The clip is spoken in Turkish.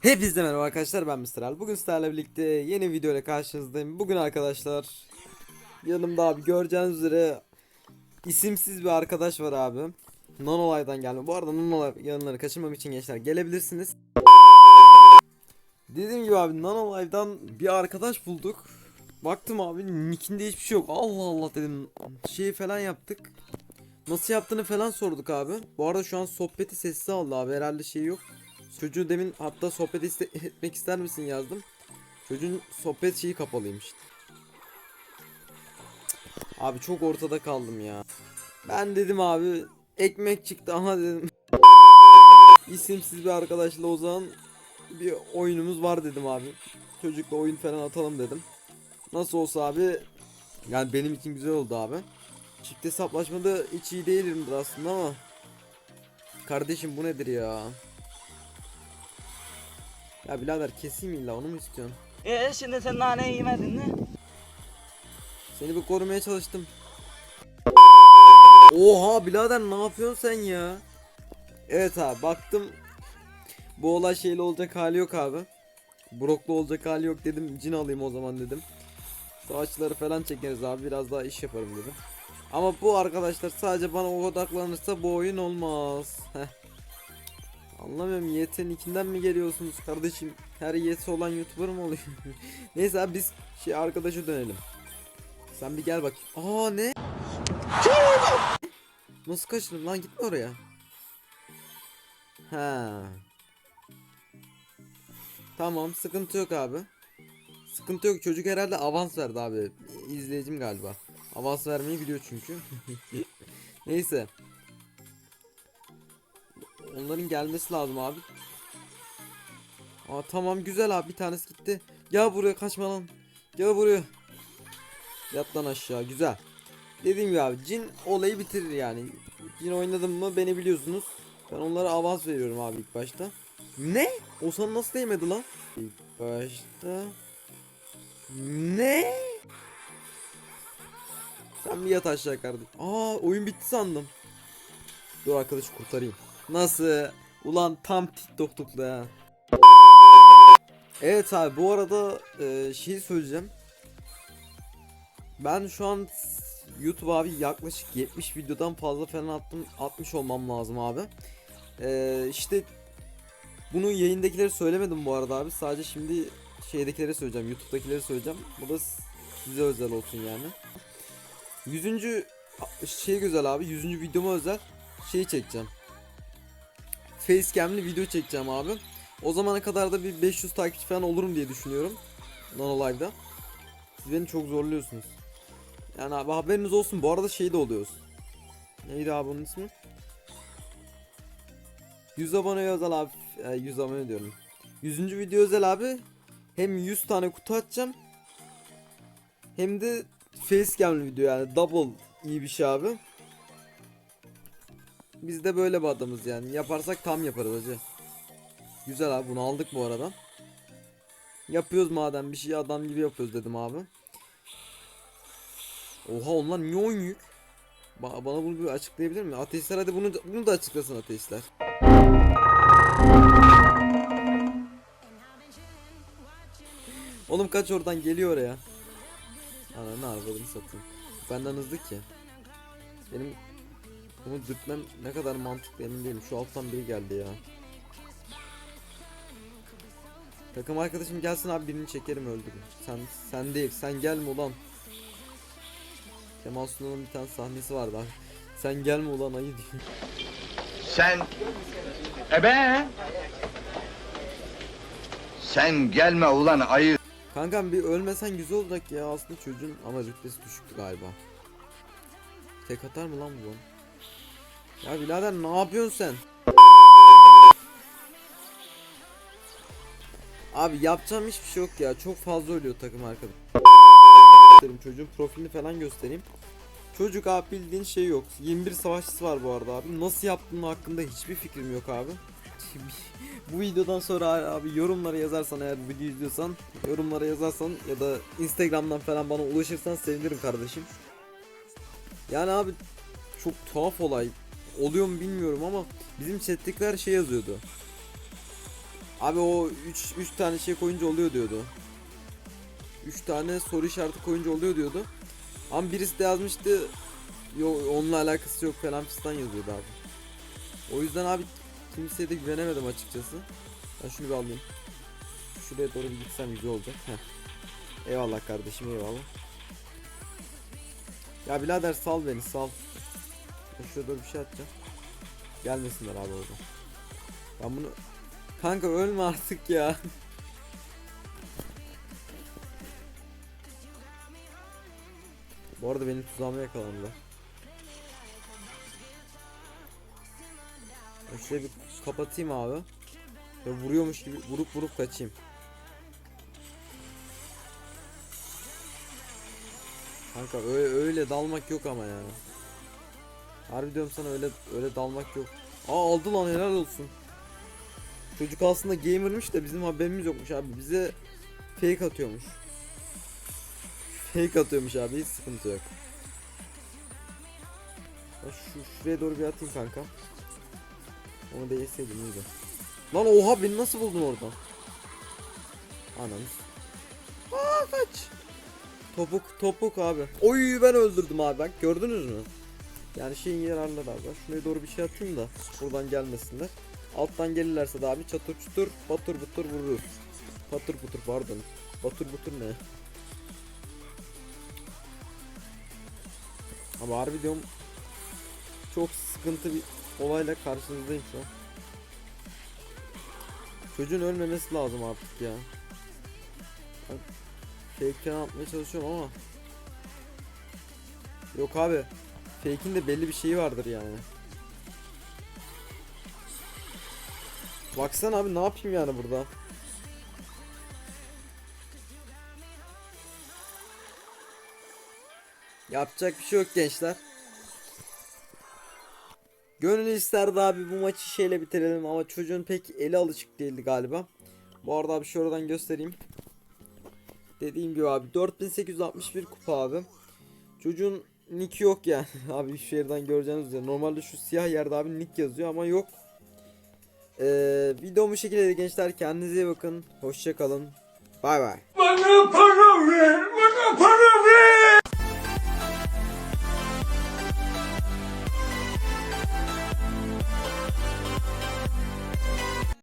Hepinize merhaba arkadaşlar ben Mr. Al. Bugün sizlerle birlikte yeni video ile karşınızdayım. Bugün arkadaşlar yanımda abi göreceğiniz üzere isimsiz bir arkadaş var abi. Nonolay'dan gelme. Bu arada Nonolay yanları kaçırmam için gençler gelebilirsiniz. Dediğim gibi abi Nanolay'dan bir arkadaş bulduk. Baktım abi nickinde hiçbir şey yok. Allah Allah dedim. Şey falan yaptık. Nasıl yaptığını falan sorduk abi. Bu arada şu an sohbeti sessiz aldı abi. Herhalde şey yok. Çocuğu demin hatta sohbet iste- etmek ister misin yazdım. Çocuğun sohbet şeyi kapalıymış. Abi çok ortada kaldım ya. Ben dedim abi ekmek çıktı aha dedim. İsimsiz bir arkadaşla o zaman bir oyunumuz var dedim abi. Çocukla oyun falan atalım dedim. Nasıl olsa abi yani benim için güzel oldu abi. Çift hesaplaşmada hiç iyi değilimdir aslında ama Kardeşim bu nedir ya? Ya birader keseyim illa onu mu istiyorsun? E şimdi sen nane yemedin mi? Seni bir korumaya çalıştım. Oha birader ne yapıyorsun sen ya? Evet abi baktım bu olay şeyle olacak hali yok abi. Broklu olacak hali yok dedim cin alayım o zaman dedim. Savaşçıları falan çekeriz abi biraz daha iş yaparım dedim. Ama bu arkadaşlar sadece bana odaklanırsa bu oyun olmaz. Heh. Anlamıyorum YT'nin ikinden mi geliyorsunuz kardeşim? Her YT olan YouTuber mı oluyor? Neyse abi biz şey arkadaşa dönelim. Sen bir gel bak. Aa ne? Nasıl kaçtın lan gitme oraya. Ha. Tamam sıkıntı yok abi. Sıkıntı yok çocuk herhalde avans verdi abi. İzleyicim galiba. Avans vermeyi biliyor çünkü. Neyse. Onların gelmesi lazım abi. Aa tamam güzel abi bir tanesi gitti. Gel buraya kaçma lan. Gel buraya. Yat lan aşağı güzel. Dediğim gibi abi cin olayı bitirir yani. Cin oynadım mı beni biliyorsunuz. Ben onlara avans veriyorum abi ilk başta. Ne? O sana nasıl değmedi lan? İlk başta. Ne? Sen bir yat aşağı kardeşim. Aa oyun bitti sandım. Dur arkadaşı kurtarayım. Nasıl? Ulan tam TikTok'lukla ya. Evet abi bu arada e, şey söyleyeceğim. Ben şu an YouTube abi yaklaşık 70 videodan fazla falan attım 60 olmam lazım abi. Ee, işte bunu yayındakileri söylemedim bu arada abi. Sadece şimdi şeydekileri söyleyeceğim. YouTube'dakileri söyleyeceğim. Bu da size özel olsun yani. 100. şey güzel abi. 100. videoma özel şey çekeceğim. Facecam'li video çekeceğim abi. O zamana kadar da bir 500 takipçi falan olurum diye düşünüyorum. Nano. Siz beni çok zorluyorsunuz. Yani abi haberiniz olsun. Bu arada şey de oluyoruz. Neydi abi onun ismi? 100 abone özel abi. E, 100 abone diyorum. 100. video özel abi. Hem 100 tane kutu açacağım. Hem de facecam video yani double iyi bir şey abi. Biz de böyle bir adamız yani. Yaparsak tam yaparız hacı. Güzel abi bunu aldık bu arada. Yapıyoruz madem bir şey adam gibi yapıyoruz dedim abi. Oha onlar niye oyun Ba- bana bunu bir açıklayabilir mi? Ateistler hadi bunu bunu da açıklasın ateistler. Oğlum kaç oradan geliyor oraya. Ana ne arabadını satayım. Benden hızlı ki. Benim bunu dürtmem ne kadar mantıklı emin değilim. Şu alttan biri geldi ya. Takım arkadaşım gelsin abi birini çekerim öldürün. Sen sen değil sen gelme ulan. Kemal Sunal'ın bir tane sahnesi vardı abi. Sen gelme ulan ayı diyor. Sen... Ebe! Sen gelme ulan ayı. Kankam bir ölmesen güzel olacak ya aslında çocuğun ama rütbesi düşüktü galiba. Tek atar mı lan bu? Ya birader ne yapıyorsun sen? Abi yapacağım hiçbir şey yok ya. Çok fazla ölüyor takım arkadaş. Derim çocuğun profilini falan göstereyim. Çocuk abi bildiğin şey yok. 21 savaşçısı var bu arada abi. Nasıl yaptığının hakkında hiçbir fikrim yok abi. bu videodan sonra abi yorumlara yazarsan eğer video izliyorsan yorumlara yazarsan ya da Instagram'dan falan bana ulaşırsan sevinirim kardeşim. Yani abi çok tuhaf olay. Oluyor mu bilmiyorum ama bizim chat'tekiler şey yazıyordu. Abi o 3 3 tane şey koyunca oluyor diyordu. 3 tane soru işareti koyunca oluyor diyordu. Ama birisi de yazmıştı. Yo onunla alakası yok falan fistan yazıyordu abi. O yüzden abi kimseye de güvenemedim açıkçası. Ben şunu bir alayım. Şuraya doğru bir gitsem güzel olacak. Heh. Eyvallah kardeşim eyvallah. Ya birader sal beni sal. Ben şuraya doğru bir şey atacağım. Gelmesinler abi orada. Ben bunu... Kanka ölme artık ya. Bu arada benim tuzağıma yakalandılar. Şurayı bir kapatayım abi. Ve vuruyormuş gibi vurup vurup kaçayım. Kanka öyle, öyle dalmak yok ama ya. Harbi diyorum sana öyle öyle dalmak yok. Aa aldı lan helal olsun. Çocuk aslında gamermiş da bizim haberimiz yokmuş abi. Bize fake atıyormuş. Fake atıyormuş abi hiç sıkıntı yok. Ben şu şuraya doğru bir atayım kanka. Onu değseydim iyiydi. Lan oha beni nasıl buldun oradan? Ananız. Aa kaç. Topuk topuk abi. Oy ben öldürdüm abi bak gördünüz mü? Yani şeyin yararları. Ben Şuraya doğru bir şey atayım da buradan gelmesinler. Alttan gelirlerse de abi çatır çutur patır butur vururuz. Patır butur pardon. Batır butur ne? Ama harbi diyorum çok sıkıntı bir olayla karşınızdayım şu an. Çocuğun ölmemesi lazım artık ya. Fake'ten atmaya çalışıyorum ama Yok abi. Fake'in de belli bir şeyi vardır yani. Baksana abi ne yapayım yani burada? Yapacak bir şey yok gençler. Gönül isterdi abi bu maçı şeyle bitirelim ama çocuğun pek eli alışık değildi galiba. Bu arada abi şuradan göstereyim. Dediğim gibi abi 4861 kupa abi. Çocuğun nick yok yani. abi şu yerden göreceğiniz üzere. Normalde şu siyah yerde abi nick yazıyor ama yok. Ee, video bu şekilde gençler. Kendinize iyi bakın. Hoşça kalın. Bay bay. Bana para ver, bana para ver.